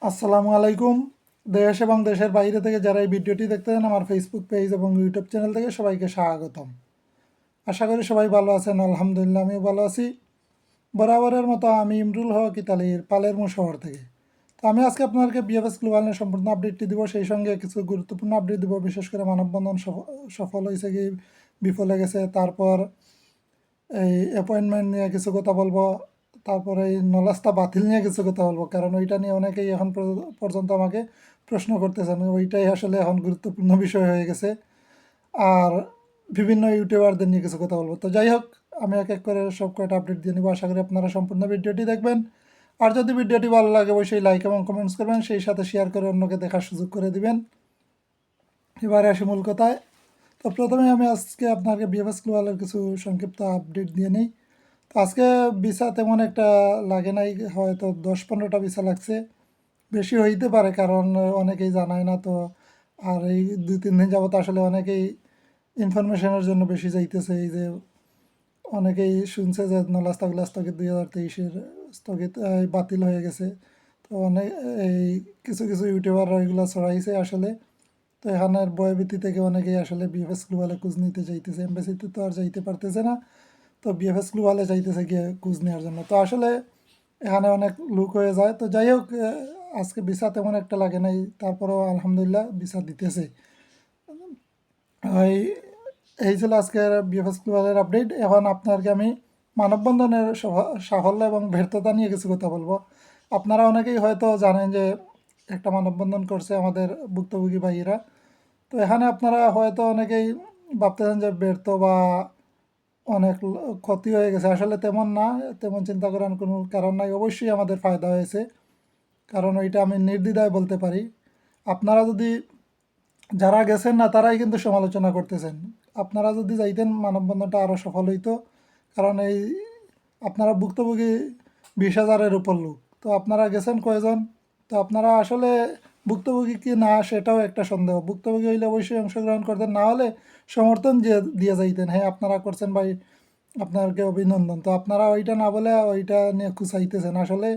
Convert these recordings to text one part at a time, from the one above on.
আসসালামু আলাইকুম। দেশ এবং দেশের বাইরে থেকে যারা এই ভিডিওটি দেখতেছেন আমার ফেসবুক পেজ এবং ইউটিউব চ্যানেল থেকে সবাইকে স্বাগতম। আশা করি সবাই ভালো আছেন, আলহামদুলিল্লাহ আমিও ভালো আছি। বরাবরের মতো আমি ইমরুল হক, ইতালির পালেরমো শহর থেকে। তো আমি আজকে আপনাদেরকে বিএফএস গ্লোবালের সম্পূর্ণ আপডেটটি দিব, সেই সঙ্গে কিছু গুরুত্বপূর্ণ আপডেট দিব। বিশেষ করে মানববন্ধন সফ- সফল হয়েছে কি, বিফলে গেছে, তারপর এই অ্যাপয়েন্টমেন্ট নিয়ে কিছু কথা বলব। তারপরে এই নলাস্তা বাতিল নিয়ে কিছু কথা বলব। কারণ ওইটা নিয়ে অনেকেই এখন পর্যন্ত আমাকে প্রশ্ন করতেছেন। ওইটাই আসলে এখন গুরুত্বপূর্ণ বিষয় হয়ে গেছে। আর বিভিন্ন ইউটিউবারদের নিয়ে কিছু কথা বলব। তো যাই হোক, আমি এক এক করে সব কয়টা আপডেট দিয়ে নিব। আশা করি আপনারা সম্পূর্ণ ভিডিওটি দেখবেন। আর যদি ভিডিওটি ভালো লাগে, অবশ্যই লাইক এবং কমেন্টস করবেন। সেই সাথে শেয়ার করে অন্যকে দেখার সুযোগ করে দিবেন। এবারে আসি মূল কথায়। তো প্রথমে আমি আজকে আপনাকে বিএফএস গ্লোবালের কিছু সংক্ষিপ্ত আপডেট দিয়ে নিই। তো আজকে ভিসা তেমন একটা লাগে নাই, হয়তো দশ পনেরোটা ভিসা লাগছে। বেশি হইতে পারে, কারণ অনেকেই জানায় না তো। আর এই দুই তিন দিন যাবত আসলে অনেকেই ইনফরমেশনের জন্য বেশি যাইতেছে। এই যে অনেকেই শুনছে যে নলাস্তাগুলা স্থগিত দুই হাজার তেইশের স্থগিত বাতিল হয়ে গেছে। তো অনেক, এই কিছু কিছু ইউটিউবাররা এগুলো ছড়াইছে আসলে। তো এখানের বয়বীতি থেকে অনেকেই আসলে বিএফএস গ্লোবালে খোঁজ নিতে যাইতেছে। এম্বাসিতে তো আর যাইতে পারতেছে না। তো বিএফএস গ্লোবালে যাইতেছে গিয়ে খোঁজ নেওয়ার জন্য। তো আসলে এখানে অনেক লুক হয়ে যায়। তো যাই হোক আজকে ভিসা তেমন একটা লাগে নাই। তারপরেও আলহামদুলিল্লাহ ভিসা দিতেছে। এই এই ছিল আজকের বিএফএস গ্লোবালের আপডেট এখন আপনাকে আমি মানববন্ধনের সফ- সাফল্য এবং ব্যর্থতা নিয়ে কিছু কথা বলব। আপনারা অনেকেই হয়তো জানেন যে একটা মানববন্ধন করছে আমাদের ভুক্তভোগী ভাইয়েরা। তো এখানে আপনারা হয়তো অনেকেই ভাবতেছেন যে ব্যর্থ বা অনেক ক্ষতি হয়ে গেছে। আসলে তেমন না, তেমন চিন্তা করার কোনো কারণ নাই। অবশ্যই আমাদের ফায়দা হয়েছে। কারণ ওইটা আমি নির্দ্বিধায় বলতে পারি। আপনারা যদি, যারা গেছেন না, তারাই কিন্তু সমালোচনা করতেছেন। আপনারা যদি যাইতেন, মানববন্ধনটা আরও সফল হইতো। কারণ এই, আপনারা ভুক্তভোগী বিশ হাজারের উপর লোক। তো আপনারা গেছেন কয়জন? তো আপনারা আসলে ভুক্তভোগী কি না সেটাও একটা সন্দেহ। ভুক্তভোগী হইলে অবশ্যই অংশগ্রহণ করতেন, না হলে সমর্থন দিয়ে দিয়ে যাইতেন। হ্যাঁ আপনারা করছেন ভাই আপনাকে অভিনন্দন। তো আপনারা ওইটা না বলে ওইটা নিয়ে খুচাইতেছেন। আসলে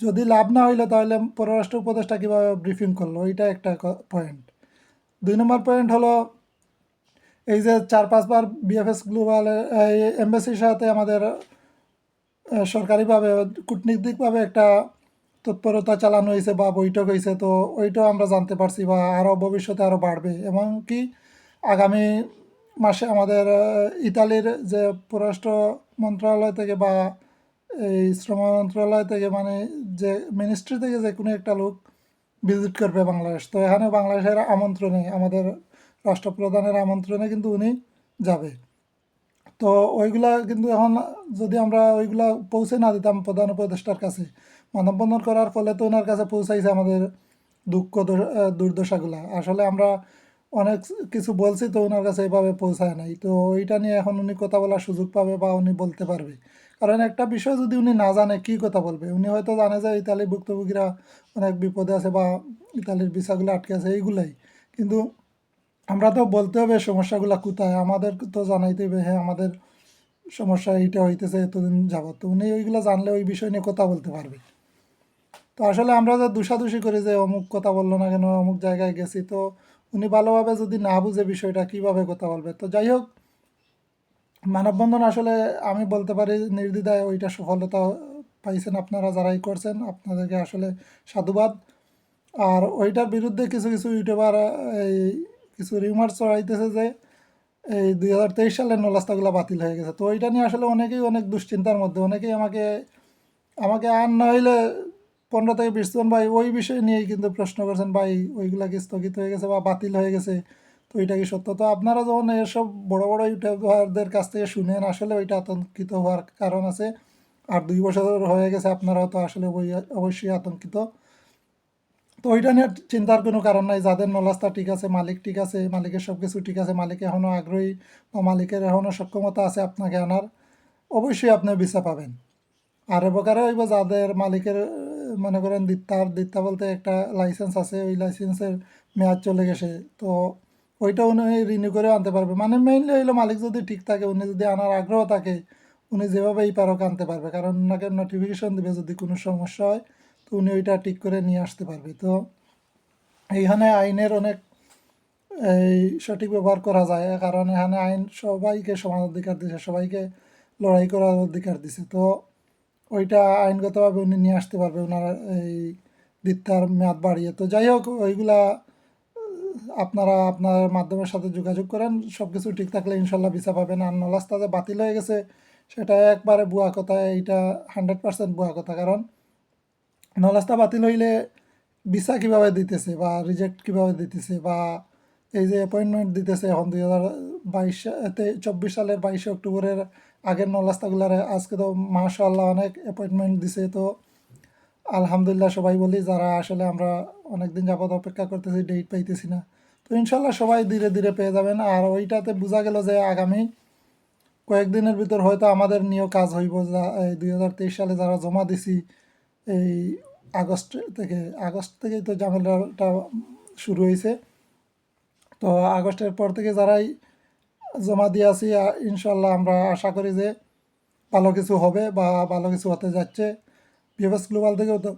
যদি লাভ না হইলে তাহলে পররাষ্ট্র উপদেষ্টা কীভাবে ব্রিফিং করল? ওইটা একটা পয়েন্ট দুই নম্বর পয়েন্ট হলো এই যে চার, পাঁচবার বিএফএস গ্লোবালের এম্বাসির সাথে আমাদের সরকারিভাবে, কূটনীতিকভাবে একটা তৎপরতা চালানো হয়েছে বা বৈঠক হয়েছে, তো ওইটাও আমরা জানতে পারছি বা আরও ভবিষ্যতে আরও বাড়বে। এমনকি আগামী মাসে আমাদের ইতালির যে পররাষ্ট্র মন্ত্রণালয় থেকে বা এই শ্রম মন্ত্রণালয় থেকে মানে যে মিনিস্ট্রি থেকে যে কোনো একটা লোক ভিজিট করবে বাংলাদেশ, তো এখানে বাংলাদেশের আমন্ত্রণে, আমাদের রাষ্ট্রপ্রধানের আমন্ত্রণে কিন্তু উনি যাবে। তো ওইগুলা কিন্তু এখন যদি আমরা ওইগুলা পৌঁছে না দিতাম প্রধান উপদেষ্টার কাছে মানববন্ধন করার ফলে তো ওনার কাছে পৌঁছাইছে আমাদের দুঃখ দুর্দশাগুলা। আসলে আমরা অনেক কিছু বলছি তো ওনার কাছে এভাবে পৌঁছায় নাই। তো ওইটা নিয়ে এখন উনি কথা বলার সুযোগ পাবে বা উনি বলতে পারবে। কারণ একটা বিষয় যদি উনি না জানে, কি কথা বলবে? উনি হয়তো জানে যে ইতালি ভুক্তভোগীরা অনেক বিপদে আছে বা ইতালির ভিসাগুলো আটকে আছে, এইগুলাই। কিন্তু আমরা তো বলতে হবে সমস্যাগুলো কোথায়? আমাদের তো জানাইতে হবে হ্যাঁ আমাদের সমস্যা এইটা হইতেছে এতদিন যাবত তো উনি ওইগুলো জানলে ওই বিষয় নিয়ে কথা বলতে পারবে। তো আসলে আমরা যে দোষাদোষি করি যে অমুক কথা বলল না কেন, অমুক জায়গায় গেছি, তো উনি ভালোভাবে যদি না বুঝে বিষয়টা কীভাবে কথা বলবে? তো যাই হোক, মানববন্ধন আসলে আমি বলতে পারি নির্দ্বিধায় ওইটা সফলতা পাইছেন আপনারা যারাই করছেন, আপনাদেরকে আসলে সাধুবাদ। আর ওইটার বিরুদ্ধে কিছু কিছু ইউটিউবার, এই কিছু রিউমার চড়াইতেছে যে এই দুই হাজার তেইশ সালের নলাস্তাগুলো বাতিল হয়ে গেছে। তো ওইটা নিয়ে আসলে অনেকেই অনেক দুশ্চিন্তার মধ্যে, অনেকেই আমাকে আমাকে আর না হইলে পনেরো থেকে বিশ জন ভাই ওই বিষয় নিয়েই কিন্তু প্রশ্ন করছেন, ভাই, ওইগুলা কি স্থগিত হয়ে গেছে বা বাতিল হয়ে গেছে? তো ওইটা কি সত্য? তো আপনারা যখন এসব বড় বড় ইউটিউবারদের কাছ থেকে শুনেন, আসলে ওইটা আতঙ্কিত হওয়ার কারণ আছে। আর দুই বছর হয়ে গেছে আপনারাও তো আসলে অবশ্যই আতঙ্কিত। তো ওইটা নিয়ে চিন্তার কোনো কারণ নাই, যাদের নলাস্তা ঠিক আছে, মালিক ঠিক আছে, মালিকের সব কিছু ঠিক আছে, মালিক এখনও আগ্রহী বা মালিকের এখনও সক্ষমতা আছে আপনাকে আনার, অবশ্যই আপনি ভিসা পাবেন। আর প্রকারে হইব, যাদের মালিকের মনে করেন দিত্তার দিত্তা বলতে একটা লাইসেন্স আছে, ওই লাইসেন্সের মেয়াদ চলে গেছে। তো ওইটা উনি রিনিউ করে আনতে পারবে। মানে মেইনলি হইল মালিক যদি ঠিক থাকে, উনি যদি আনার আগ্রহ থাকে, উনি যেভাবেই পারক আনতে পারবে। কারণ ওনাকে নোটিফিকেশন দিবে যদি কোনো সমস্যা হয়, তো উনি ওইটা ঠিক করে নিয়ে আসতে পারবে। তো এইখানে আইনের অনেক, এই সঠিক ব্যবহার করা যায়, কারণ এখানে আইন সবাইকে সমান অধিকার দিছে, সবাইকে লড়াই করার অধিকার দিছে। তো ওইটা আইনগতভাবে উনি নিয়ে আসতে পারবে, ওনার এই দিত্তার মেয়াদ বাড়িয়ে। তো যাই হোক, ওইগুলা, আপনারা আপনার মাধ্যমের সাথে যোগাযোগ করেন সব কিছু ঠিক থাকলে ইনশাল্লাহ ভিসা পাবেন। আর নলাস্তা যে বাতিল হয়ে গেছে, সেটা একবারে বুয়া কথা, এইটা হান্ড্রেড পার্সেন্ট বুয়া কথা। কারণ নলাস্তা বাতিল হইলে ভিসা কীভাবে দিতেছে বা রিজেক্ট কীভাবে দিতেছে বা এই যে অ্যাপয়েন্টমেন্ট দিতেছে এখন দুই হাজার বাইশ চব্বিশ সালের বাইশে অক্টোবরের আগের নলাস্তাগুলার আজকে তো মাশাল্লাহ অনেক অ্যাপয়েন্টমেন্ট দিছে। তো আলহামদুলিল্লাহ সবাই বলি, যারা আসলে আমরা অনেক দিন যাবত অপেক্ষা করতেছি ডেট পাইতেছি না। তো ইনশাল্লাহ সবাই ধীরে ধীরে পেয়ে যাবেন। আর ওইটাতে বোঝা গেল যে আগামী কয়েকদিনের ভিতর হয়তো আমাদের নিয়েও কাজ হইব। যা দুই হাজার তেইশ সালে যারা জমা দিছি, এই আগস্ট থেকে, আগস্ট থেকেই তো ঝামেলাটা শুরু হয়েছে তো আগস্টের পর থেকে যারাই জমা দিয়ে আছি ইনশাল্লাহ আমরা আশা করি যে ভালো কিছু হবে বা ভালো কিছু হতে যাচ্ছে। বিএফএস গ্লোবাল থেকেও তো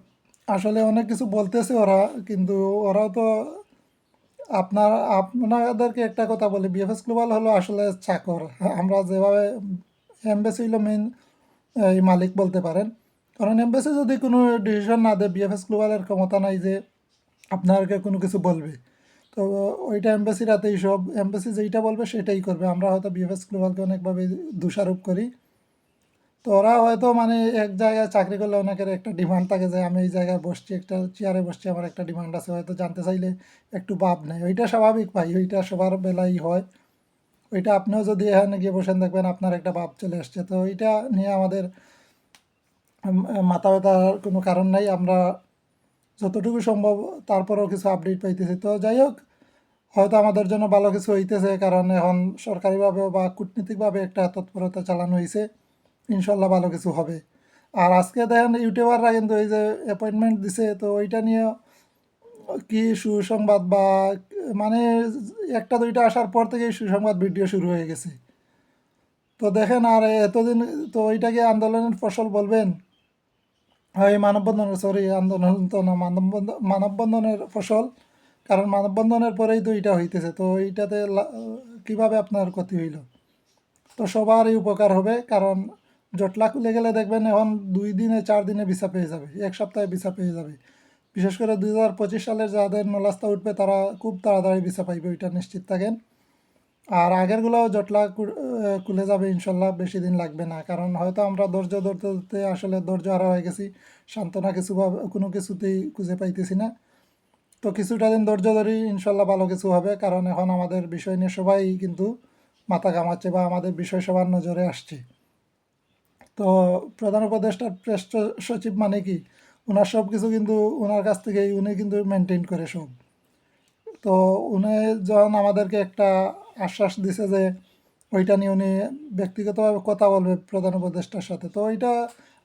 আসলে অনেক কিছু বলতেছে ওরা, কিন্তু ওরাও তো আপনার, আপনাদেরকে একটা কথা বলি বিএফএস গ্লোবাল হলো আসলে চাকর। আমরা যেভাবে এমবেসি হলো মেন এই মালিক বলতে পারেন। কারণ এমবেসি যদি কোনো ডিসিশন না দেয় বিএফএস গ্লোবালের ক্ষমতা নাই যে আপনাকে কোনো কিছু বলবে। তো ওইটা এমবেসির হাতেই সব এমবেসি যেইটা বলবে সেটাই করবে। আমরা হয়তো বিএফএস গ্লোবালকে অনেকভাবে দোষারোপ করি। তো ওরা হয়তো মানে এক জায়গায় চাকরি করলে অনেকের একটা ডিমান্ড থাকে যে আমি এই জায়গায় বসছি, একটা চেয়ারে বসছি, আমার একটা ডিমান্ড আছে, হয়তো জানতে চাইলে একটু ভাব নেই ওইটা স্বাভাবিক ভাই, ওইটা সবার বেলাই হয়। ওইটা আপনিও যদি এখানে গিয়ে বসেন দেখবেন আপনার একটা ভাব চলে আসছে। তো ওইটা নিয়ে আমাদের মাথা ব্যথার কোনো কারণ নাই। আমরা যতটুকু সম্ভব তারপরেও কিছু আপডেট পাইতেছি। তো যাই হোক, হয়তো আমাদের জন্য ভালো কিছু হইতেছে, কারণ এখন সরকারিভাবে বা কূটনীতিকভাবে একটা তৎপরতা চালানো হয়েছে ইনশাল্লাহ ভালো কিছু হবে। আর আজকে দেখেন ইউটিউবাররা কিন্তু এই যে অ্যাপয়েন্টমেন্ট দিছে, তো ওইটা নিয়ে কি সুসংবাদ বা মানে একটা দুইটা আসার পর থেকেই সুসংবাদ ভিডিও শুরু হয়ে গেছে। তো দেখেন আর এতদিন তো ওইটাকে আন্দোলনের ফসল বলবেন? এই মানববন্ধনের সরি আন্দোলন তো না মানববন্ধন মানববন্ধনের ফসল, কারণ মানববন্ধনের পরেই তো এটা হইতেছে। তো এইটাতে কীভাবে আপনার ক্ষতি হইল? তো সবারই উপকার হবে, কারণ জটলা খুলে গেলে দেখবেন এখন দুই দিনে, চার দিনে ভিসা পেয়ে যাবে, এক সপ্তাহে ভিসা পেয়ে যাবে। বিশেষ করে দুই হাজার পঁচিশ সালের যাদের নলাস্তা উঠবে, তারা খুব তাড়াতাড়ি ভিসা পাইবে, ওইটা নিশ্চিত থাকেন। আর আগের আগেরগুলোও জটলা খুলে যাবে ইনশাল্লাহ, বেশি দিন লাগবে না। কারণ হয়তো আমরা ধৈর্য ধরতে ধরতে আসলে ধৈর্য হারা হয়ে গেছি। সান্ত্বনা কিছু ভাবে কোনো কিছুতেই খুঁজে পাইতেছি না। তো কিছুটা দিন ধৈর্য ধরি, ইনশাল্লাহ ভালো কিছু হবে। কারণ এখন আমাদের বিষয় নিয়ে সবাই কিন্তু মাথা ঘামাচ্ছে বা আমাদের বিষয় সবার নজরে আসছে। তো প্রধান উপদেষ্টার প্রেস সচিব মানে কি? ওনার সব কিছু কিন্তু ওনার কাছ থেকেই উনি কিন্তু মেনটেন করে সব। তো উনি যখন আমাদেরকে একটা আশ্বাস দিছে যে ওইটা নিয়ে উনি ব্যক্তিগতভাবে কথা বলবে প্রধান উপদেষ্টার সাথে। তো ওইটা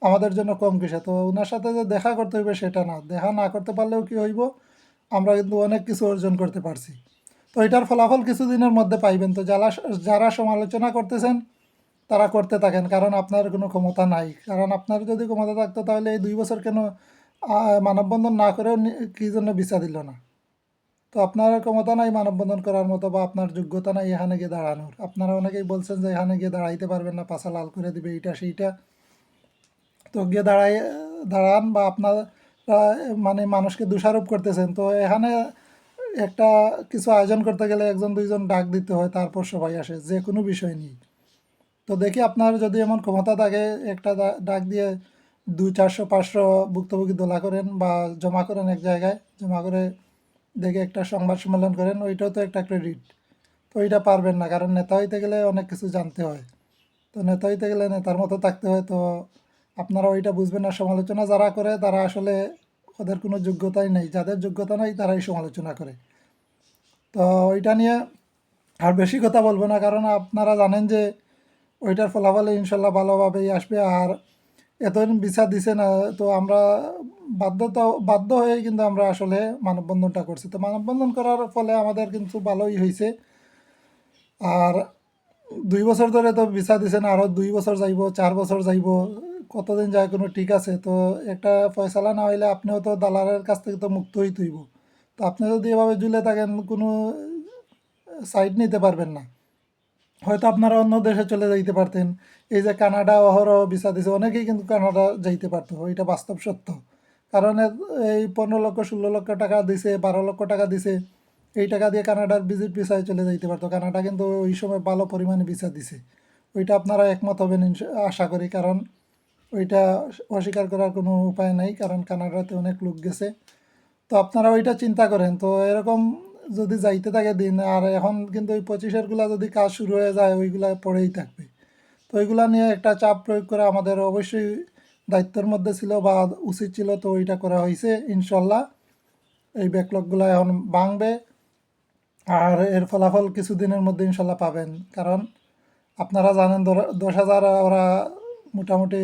আমাদের জন্য কম কিসে তো ওনার সাথে যে দেখা করতে হইবে সেটা না। দেখা না করতে পারলেও কি হইব? আমরা কিন্তু অনেক কিছু অর্জন করতে পারছি। তো এটার ফলাফল কিছুদিনের মধ্যে পাইবেন। তো যারা যারা সমালোচনা করতেছেন, তারা করতে থাকেন। কারণ আপনার কোনো ক্ষমতা নাই। কারণ আপনার যদি ক্ষমতা থাকতো তাহলে এই দুই বছর কেন মানববন্ধন না করেও কি জন্য বিচার দিল না? তো আপনার ক্ষমতা নাই মানববন্ধন করার মতো বা আপনার যোগ্যতা নাই এখানে গিয়ে দাঁড়ানোর। আপনারা অনেকেই বলছেন যে এখানে গিয়ে দাঁড়াইতে পারবেন না পাশা লাল করে দিবে, এইটা সেইটা। তো গিয়ে দাঁড়াই, দাঁড়ান বা আপনারা মানে মানুষকে দোষারোপ করতেছেন। তো এখানে একটা কিছু আয়োজন করতে গেলে একজন, দুইজন ডাক দিতে হয়, তারপর সবাই আসে, যে কোনো বিষয় নিয়ে। তো দেখি আপনার যদি এমন ক্ষমতা থাকে, একটা ডাক দিয়ে দুই, চারশো, পাঁচশো ভুক্তভোগী দোলা করেন বা জমা করেন এক জায়গায়, জমা করে দেখে একটা সংবাদ সম্মেলন করেন, ওইটাও তো একটা ক্রেডিট তো ওইটা পারবেন না, কারণ নেতা হইতে গেলে অনেক কিছু জানতে হয়। তো নেতা হইতে গেলে নেতার মতো থাকতে হয়, তো আপনারা ওইটা বুঝবেন না, সমালোচনা যারা করে তারা আসলে ওদের কোনো যোগ্যতাই নেই। যাদের যোগ্যতা নাই তারাই সমালোচনা করে। তো ওইটা নিয়ে আর বেশি কথা বলব না, কারণ আপনারা জানেন যে ওইটার ফলাফলে ইনশাল্লাহ ভালোভাবেই আসবে। আর এতদিন বিচার দিছে না, তো আমরা বাধ্যতা, বাধ্য হয়ে কিন্তু আমরা আসলে মানববন্ধনটা করছি। তো মানববন্ধন করার ফলে আমাদের কিন্তু ভালোই হয়েছে আর দুই বছর ধরে তো ভিসা দিছে না আরও দুই বছর যাইব, চার বছর যাইব, কতদিন যায় কোনো ঠিক আছে। তো একটা ফয়সালা না হইলে আপনিও তো দালালের কাছ থেকে তো মুক্ত হই তুইব। তো আপনি যদি এভাবে ঝুলে থাকেন, কোনো সাইড নিতে পারবেন না। হয়তো আপনারা অন্য দেশে চলে যাইতে পারতেন। এই যে কানাডা, অহরহ ভিসা দিছে, অনেকেই কিন্তু কানাডা যাইতে পারতো। এটা বাস্তব সত্য। কারণ এই পনেরো লক্ষ, ষোলো লক্ষ টাকা দিছে, বারো লক্ষ টাকা দিছে, এই টাকা দিয়ে কানাডার ভিজিট ভিসায় চলে যাইতে পারতো। কানাডা কিন্তু ওই সময় ভালো পরিমাণে ভিসা দিছে। ওইটা আপনারা একমত হবেন আশা করি, কারণ ওইটা অস্বীকার করার কোনো উপায় নাই, কারণ কানাডাতে অনেক লোক গেছে। তো আপনারা ওইটা চিন্তা করেন। তো এরকম যদি যাইতে থাকে দিন, আর এখন কিন্তু ওই পঁচিশেরগুলা যদি কাজ শুরু হয়ে যায়, ওইগুলা পড়েই থাকবে। তো ওইগুলা নিয়ে একটা চাপ প্রয়োগ করে আমাদের অবশ্যই দায়িত্বের মধ্যে ছিল বা উচিত ছিল, তো ওইটা করা হয়েছে, ইনশাল্লাহ। এই ব্যাকলগগুলো এখন ভাঙবে। আর এর ফলাফল কিছুদিনের মধ্যে ইনশাল্লাহ পাবেন। কারণ আপনারা জানেন, দশ হাজার ওরা মোটামুটি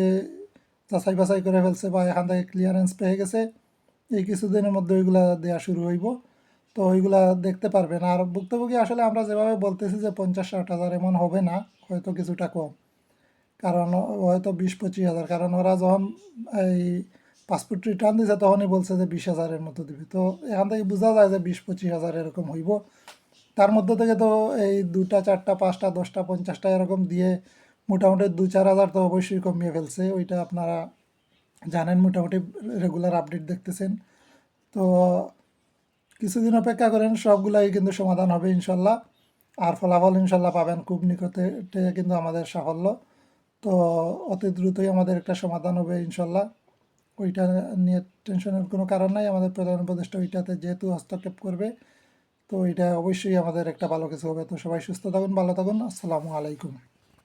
যাচাই বাছাই করে ফেলছে বা এখান থেকে ক্লিয়ারেন্স পেয়ে গেছে। এই কিছুদিনের মধ্যে ওইগুলা দেওয়া শুরু হইব। তো ওইগুলা দেখতে পারবেন। আর ভুক্তভোগী আসলে আমরা যেভাবে বলতেছি যে পঞ্চাশ, ষাট হাজার এমন হবে না, হয়তো কিছুটা কম। কারণ হয়তো বিশ, পঁচিশ হাজার। কারণ ওরা যখন এই পাসপোর্ট রিটার্ন দিয়েছে তখনই বলছে যে বিশ হাজারের মতো দিবে। তো এখান থেকে বোঝা যায় যে বিশ, পঁচিশ হাজার এরকম হইব। তার মধ্যে থেকে তো এই দুটা, চারটা, পাঁচটা, দশটা, পঞ্চাশটা এরকম দিয়ে মোটামুটি দু, চার হাজার তো অবশ্যই কমিয়ে ফেলছে। ওইটা আপনারা জানেন, মোটামুটি রেগুলার আপডেট দেখতেছেন। তো কিছুদিন অপেক্ষা করেন, সবগুলাই কিন্তু সমাধান হবে ইনশাল্লাহ। আর ফলাফল ইনশাল্লাহ পাবেন খুব নিকটে কিন্তু আমাদের সাফল্য। তো অতি দ্রুতই আমাদের একটা সমাধান হবে ইনশাল্লাহ। ওইটা নিয়ে টেনশনের কোনো কারণ নাই। আমাদের প্রধান উপদেষ্টা ওইটাতে যেহেতু হস্তক্ষেপ করবে, তো এটা অবশ্যই আমাদের একটা ভালো কিছু হবে। তো সবাই সুস্থ থাকুন, ভালো থাকুন। আসসালামু আলাইকুম।